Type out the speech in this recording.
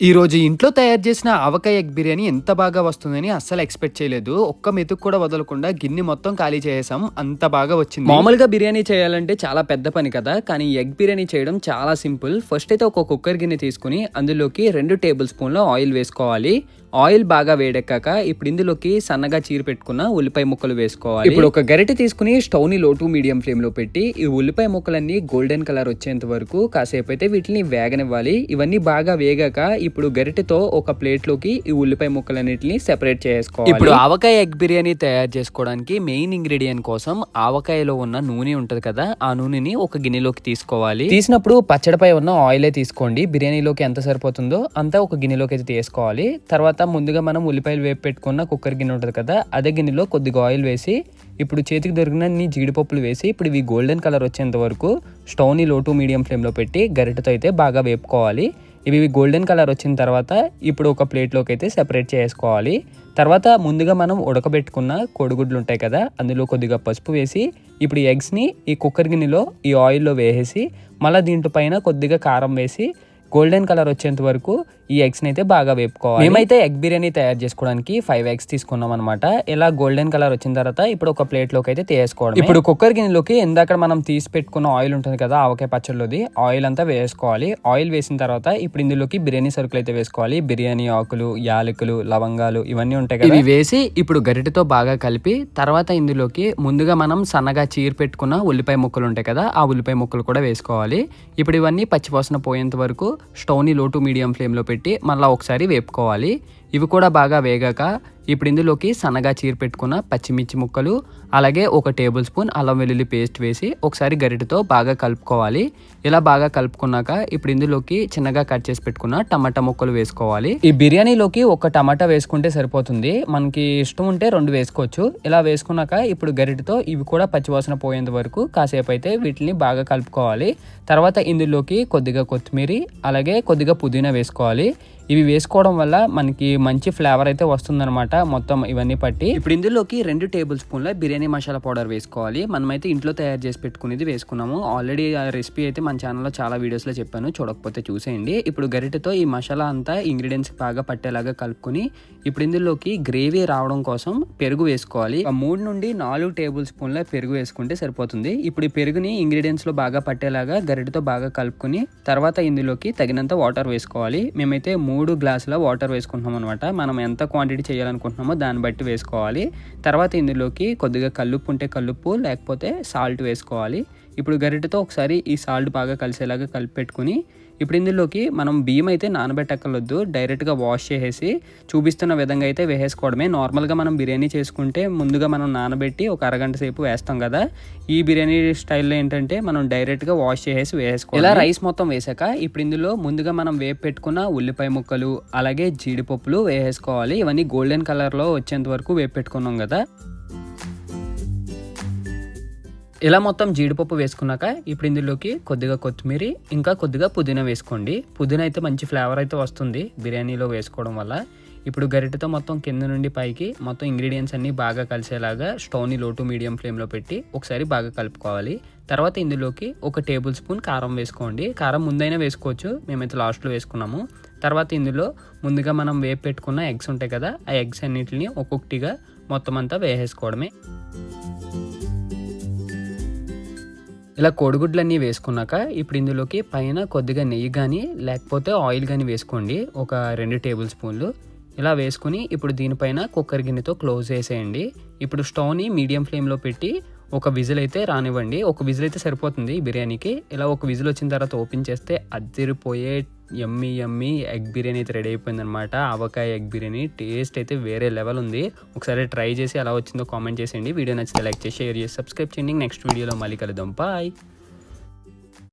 ఈరోజు ఇంట్లో తయారు చేసిన ఆవకాయ ఎగ్ బిర్యానీ ఎంత బాగా వస్తుందని అస్సలు ఎక్స్పెక్ట్ చేయలేదు. ఒక్క మెతుకు కూడా వదలకుండా గిన్నె మొత్తం ఖాళీ చేసాం అంత బాగా వచ్చింది. మామూలుగా బిర్యానీ చేయాలంటే చాలా పెద్ద పని కదా. కానీ ఎగ్ బిర్యానీ చేయడం చాలా సింపుల్. ఫస్ట్ అయితే ఒక కుక్కర్ గిన్నె తీసుకుని అందులోకి రెండు టేబుల్ స్పూన్ల ఆయిల్ వేసుకోవాలి. ఆయిల్ బాగా వేడెక్కాక ఇప్పుడు ఇందులోకి సన్నగా చీర పెట్టుకున్న ఉల్లిపాయ ముక్కలు వేసుకోవాలి. ఇప్పుడు ఒక గరిటె తీసుకుని స్టవ్ని లో టు మీడియం ఫ్లేమ్లో పెట్టి ఈ ఉల్లిపాయ ముక్కలన్నీ గోల్డెన్ కలర్ వచ్చేంత వరకు కాసేపు అయితే వీటిని వేగనివ్వాలి. ఇవన్నీ బాగా వేగాక ఇప్పుడు గరిటెతో ఒక ప్లేట్లోకి ఈ ఉల్లిపాయ ముక్కలన్నిటిని సెపరేట్ చేసుకోవాలి. ఇప్పుడు ఆవకాయ ఎగ్ బిర్యానీ తయారు చేసుకోవడానికి మెయిన్ ఇంగ్రీడియంట్ కోసం ఆవకాయలో ఉన్న నూనె ఉంటది కదా ఆ నూనెని ఒక గిన్నెలోకి తీసుకోవాలి. తీసినప్పుడు పచ్చడిపై ఉన్న ఆయిలే తీసుకోండి. బిర్యానీలోకి ఎంత సరిపోతుందో అంతా ఒక గిన్నెలోకి అయితే తీసుకోవాలి. తర్వాత ముందుగా మనం ఉల్లిపాయలు వేపు పెట్టుకున్న కుక్కర్ గిన్నె ఉంటుంది కదా అదే గిన్నెలో కొద్దిగా ఆయిల్ వేసి ఇప్పుడు చేతికి దొరికిన జీడిపప్పులు వేసి ఇప్పుడు ఇవి గోల్డెన్ కలర్ వచ్చేంత వరకు స్టవ్ని లో టు మీడియం ఫ్లేమ్లో పెట్టి గరిటెతో అయితే బాగా వేపుకోవాలి. ఇవి గోల్డెన్ కలర్ వచ్చిన తర్వాత ఇప్పుడు ఒక ప్లేట్లోకి అయితే సెపరేట్ చేసుకోవాలి. తర్వాత ముందుగా మనం ఉడకబెట్టుకున్న కోడిగుడ్లు ఉంటాయి కదా అందులో కొద్దిగా పసుపు వేసి ఇప్పుడు ఎగ్స్ని ఈ కుక్కర్ గిన్నెలో ఈ ఆయిల్లో వేసేసి మళ్ళీ దీంట్లో పైన కొద్దిగా కారం వేసి గోల్డెన్ కలర్ వచ్చేంత వరకు ఈ ఎగ్స్ అయితే బాగా వేపుకోవాలి. మేమైతే ఎగ్ బిర్యానీ తయారు చేసుకోవడానికి ఫైవ్ ఎగ్స్ తీసుకున్నాం అనమాట ఇలా గోల్డెన్ కలర్ వచ్చిన తర్వాత ఇప్పుడు ఒక ప్లేట్లోకి అయితే తీసుకోవడం ఇప్పుడు కుక్కర్ గిన్నెలోకి ఇందాక మనం తీసి పెట్టుకున్న ఆయిల్ ఉంటుంది కదా ఆవకాయ పచ్చడిలోది ఆయిల్ అంతా వేసుకోవాలి. ఆయిల్ వేసిన తర్వాత ఇప్పుడు ఇందులోకి బిర్యానీ సరుకులు అయితే వేసుకోవాలి. బిర్యానీ ఆకులు యాలకులు లవంగాలు ఇవన్నీ ఉంటాయి కదా. ఇవి వేసి ఇప్పుడు గరిటెతో బాగా కలిపి తర్వాత ఇందులోకి ముందుగా మనం సన్నగా చీర పెట్టుకున్న ఉల్లిపాయ ముక్కలు ఉంటాయి కదా ఆ ఉల్లిపాయ ముక్కలు కూడా వేసుకోవాలి. ఇప్పుడు ఇవన్నీ పచ్చివాసన పోయేంత వరకు స్టవ్ని లో టు మీడియం ఫ్లేమ్లో పెట్టి మళ్ళీ ఒకసారి వేపుకోవాలి. ఇవి కూడా బాగా వేగాక ఇప్పుడు ఇందులోకి సన్నగా చీర పెట్టుకున్న పచ్చిమిర్చి ముక్కలు అలాగే ఒక టేబుల్ స్పూన్ అల్లం వెల్లుల్లి పేస్ట్ వేసి ఒకసారి గరిటతో బాగా కలుపుకోవాలి. ఇలా బాగా కలుపుకున్నాక ఇప్పుడు ఇందులోకి చిన్నగా కట్ చేసి పెట్టుకున్న టమాటా ముక్కలు వేసుకోవాలి. ఈ బిర్యానీలోకి ఒక టమాటా వేసుకుంటే సరిపోతుంది. మనకి ఇష్టం ఉంటే రెండు వేసుకోవచ్చు. ఇలా వేసుకున్నాక ఇప్పుడు గరిటతో ఇవి కూడా పచ్చివాసన పోయేంత వరకు కాసేపు అయితే వీటిని బాగా కలుపుకోవాలి. తర్వాత ఇందులోకి కొద్దిగా కొత్తిమీర అలాగే కొద్దిగా పుదీనా వేసుకోవాలి. ఇవి వేసుకోవడం వల్ల మనకి మంచి ఫ్లేవర్ అయితే వస్తుందన్నమాట. మొత్తం ఇవన్నీ పట్టి ఇప్పుడు ఇందులోకి రెండు టేబుల్ స్పూన్ల బిర్యానీ మసాలా పౌడర్ వేసుకోవాలి. మనమైతే ఇంట్లో తయారు చేసి పెట్టుకునేది వేసుకున్నాము. ఆల్రెడీ ఆ రెసిపీ అయితే మన ఛానల్లో చాలా వీడియోస్లో చెప్పాను. చూడకపోతే చూసేయండి. ఇప్పుడు గరిటెతో ఈ మసాలా అంతా ఇంగ్రీడియంట్స్ బాగా పట్టేలాగా కలుపుకొని ఇప్పుడు ఇందులోకి గ్రేవీ రావడం కోసం పెరుగు వేసుకోవాలి. మూడు నుండి నాలుగు టేబుల్ స్పూన్ల పెరుగు వేసుకుంటే సరిపోతుంది. ఇప్పుడు ఈ పెరుగుని ఇంగ్రీడియంట్స్లో బాగా పట్టేలాగా గరిటతో బాగా కలుపుకొని తర్వాత ఇందులోకి తగినంత వాటర్ వేసుకోవాలి. మేమైతే మూడు గ్లాసుల వాటర్ వేసుకుంటున్నాం అనమాట మనం ఎంత క్వాంటిటీ చేయాలనుకుంటున్నామో దాన్ని బట్టి వేసుకోవాలి. తర్వాత ఇందులోకి కొద్దిగా కల్లుప్పు ఉంటే కల్లుప్పు లేకపోతే సాల్ట్ వేసుకోవాలి. ఇప్పుడు గరిటెతో ఒకసారి ఈ సాల్ట్ బాగా కలిసేలాగా కలిపి పెట్టుకుని ఇప్పుడు ఇందులోకి మనం బియ్యం అయితే నానబెట్టక్కర్లొద్దు డైరెక్ట్గా వాష్ చేసేసి చూపిస్తున్న విధంగా అయితే వేసేసుకోవడమే. నార్మల్గా మనం బిర్యానీ చేసుకుంటే ముందుగా మనం నానబెట్టి ఒక అరగంట సేపు వేస్తాం కదా. ఈ బిర్యానీ స్టైల్లో ఏంటంటే మనం డైరెక్ట్గా వాష్ చేసేసి వేసుకోవాలి ఇలా రైస్ మొత్తం వేసాక ఇప్పుడు ఇందులో ముందుగా మనం వేపు పెట్టుకున్న ఉల్లిపాయ ముక్కలు అలాగే జీడిపప్పులు వేసేసుకోవాలి. ఇవన్నీ గోల్డెన్ కలర్లో వచ్చేంత వరకు వేపు పెట్టుకున్నాం కదా. ఇలా మొత్తం జీడిపప్పు వేసుకున్నాక ఇప్పుడు ఇందులోకి కొద్దిగా కొత్తిమీర ఇంకా కొద్దిగా పుదీనా వేసుకోండి. పుదీనా అయితే మంచి ఫ్లేవర్ అయితే వస్తుంది బిర్యానీలో వేసుకోవడం వల్ల. ఇప్పుడు గరిటతో మొత్తం కింద నుండి పైకి మొత్తం ఇంగ్రీడియంట్స్ అన్నీ బాగా కలిసేలాగా స్టవ్ని లో టు మీడియం ఫ్లేమ్లో పెట్టి ఒకసారి బాగా కలుపుకోవాలి. తర్వాత ఇందులోకి ఒక టేబుల్ స్పూన్ కారం వేసుకోండి. కారం ముందైనా వేసుకోవచ్చు మేమైతే లాస్ట్లో వేసుకున్నాము. తర్వాత ఇందులో ముందుగా మనం వేపు పెట్టుకున్న ఎగ్స్ ఉంటాయి కదా ఆ ఎగ్స్ అన్నిటిని ఒక్కొక్కటిగా మొత్తం అంతా వేసేసుకోవడమే. ఇలా కోడిగుడ్లన్నీ వేసుకున్నాక ఇప్పుడు ఇందులోకి పైన కొద్దిగా నెయ్యి కానీ లేకపోతే ఆయిల్ కానీ వేసుకోండి. ఒక రెండు టేబుల్ స్పూన్లు. ఇలా వేసుకుని ఇప్పుడు దీనిపైన కుక్కర్ గిన్నెతో క్లోజ్ చేసేయండి. ఇప్పుడు స్టవ్ని మీడియం ఫ్లేమ్లో పెట్టి ఒక విజిల్ అయితే రానివ్వండి. ఒక విజిల్ అయితే సరిపోతుంది ఈ బిర్యానీకి. ఇలా ఒక విజిల్ వచ్చిన తర్వాత ఓపెన్ చేస్తే అదిరిపోయే ఎమ్మి ఎమ్మి ఎగ్ బిర్యానీ అయితే రెడీ అయిపోయింది అనమాట ఆవకాయ ఎగ్ బిర్యానీ టేస్ట్ అయితే వేరే లెవెల్ ఉంది. ఒకసారి ట్రై చేసి ఎలా వచ్చిందో కామెంట్ చేసేయండి. వీడియో నచ్చితే లైక్ చేసి షేర్ చేసి సబ్స్క్రైబ్ చేయండి. నెక్స్ట్ వీడియోలో మళ్ళీ కలుద్దాం. బాయ్.